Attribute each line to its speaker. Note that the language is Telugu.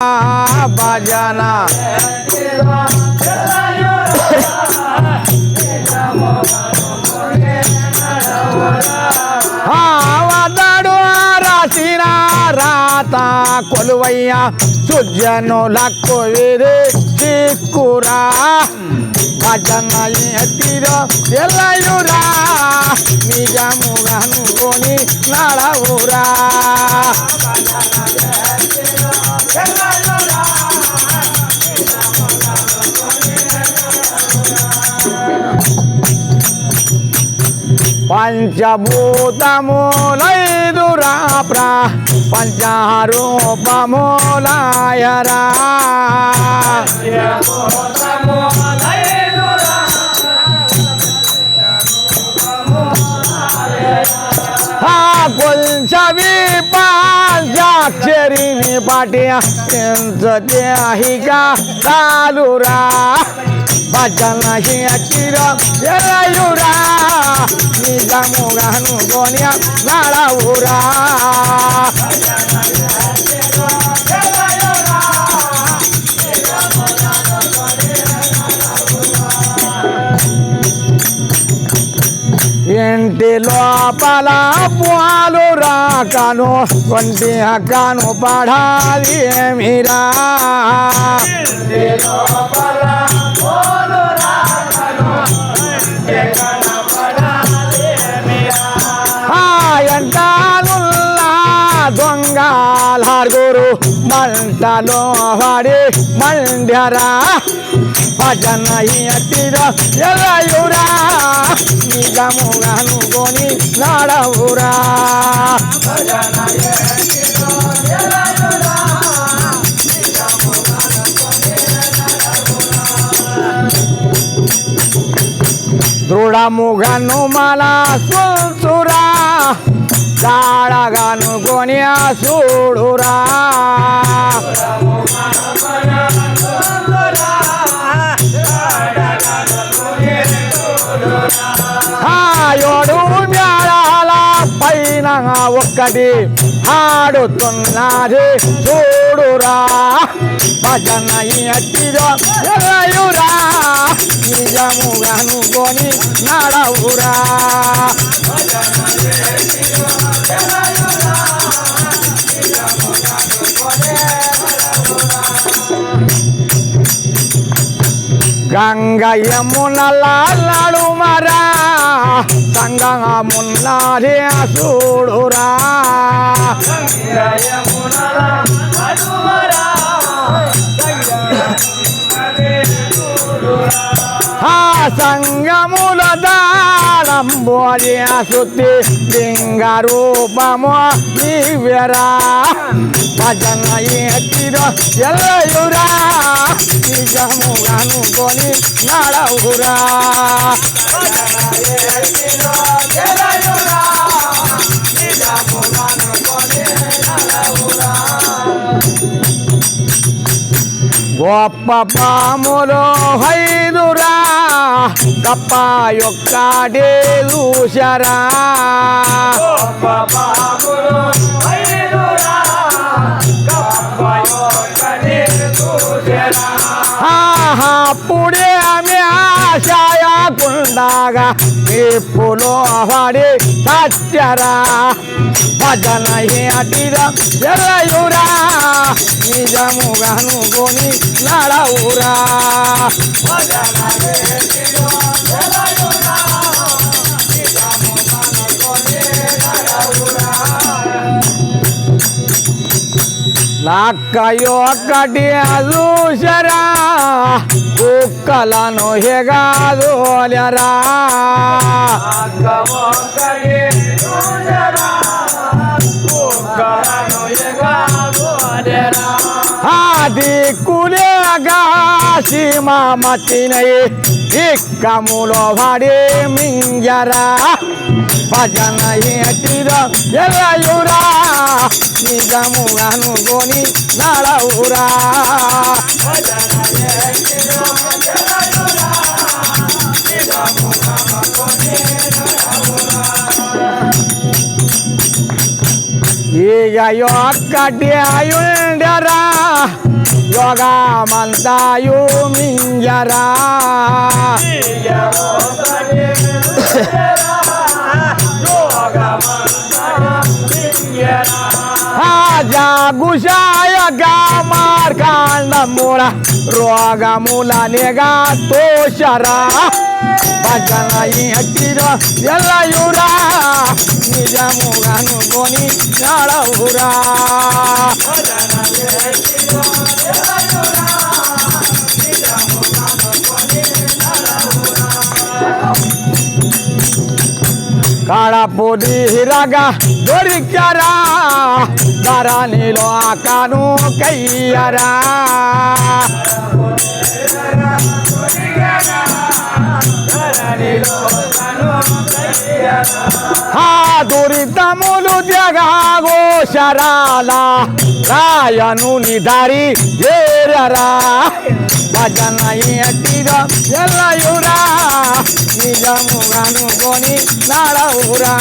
Speaker 1: భజన వదడు రాసిన రాత కొలువయ్య సుజనులకు విరి చిక్కురా. భజన ఎత్తిరో ఎల్లయురా. నిజముగా అనుకొని నడవు. పంచభూతములైదురా ప్రా పంచారూపములాయరా పాంచాక్షరిని పాటి ఎంతహిగా చాలురా భజన అచ్చిరా ఎలయురా నిజముగాను కొని నడవురా ఇంటి లోపల పాలు రాకను ఒంటి అక్కను పడాలి మీరా? ఆ దొంగ గురు మంటలో పడి మండ్యరా భజన ఎత్తిరా ఎలయురా నిజముగాను కొని నడవురా దృఢముగను మల సురా దాడగాను కొని చూడురా ఏడు మేళాల పైన ఒక్కటి ఆడుతున్నది చూడురా. భజన ఎత్తిదో అనుకొని నడవురా. గంగ యమునలాడు మరా సంగమున్నారే చూడురా ఆ దానంబోది సుత్తి లింగ రూపము నీవెరా. భజన ఎత్తిరో ఎల్లయురా. నిజముగాను కొని నడవురా. గొప్ప పాములు హైదురా. కప్ప యొక్కడే చూసరా అప్పుడే ఆమె ఆశాయకుండగా నిప్పులో పడి సత్యరా. భజన అటిరా ఎల్లయురా. నిజముగాను కొని నడవురా నాక్కయో ఒక్కటి అదూసరా కుక్కలను హెగాదోలరా ఆది సీమా మతినై ఇక్కములో వాడే మింజరా. భజన ఎటిరా ఎలయురా నిజముగాను కొని నడవురా. ఇక ఒక్కటి అయుండరా యోగమంతాయు మింజరా జాగుషాయ గామార్కాండముల రోగములనిగా తోషరా భజన ఎట్టిరో ఎల్లయురా నిజముగనుకొని నడవురా కడపుది హిరగా దొరికరా ధరణిలో కాను కయ్యరా దురితములు జగాగోశరాల రాయను నిదారి ఏరరా. భజన ఎట్టిగా ఎల్లయురా. నిజముగనుకొని నడవురా.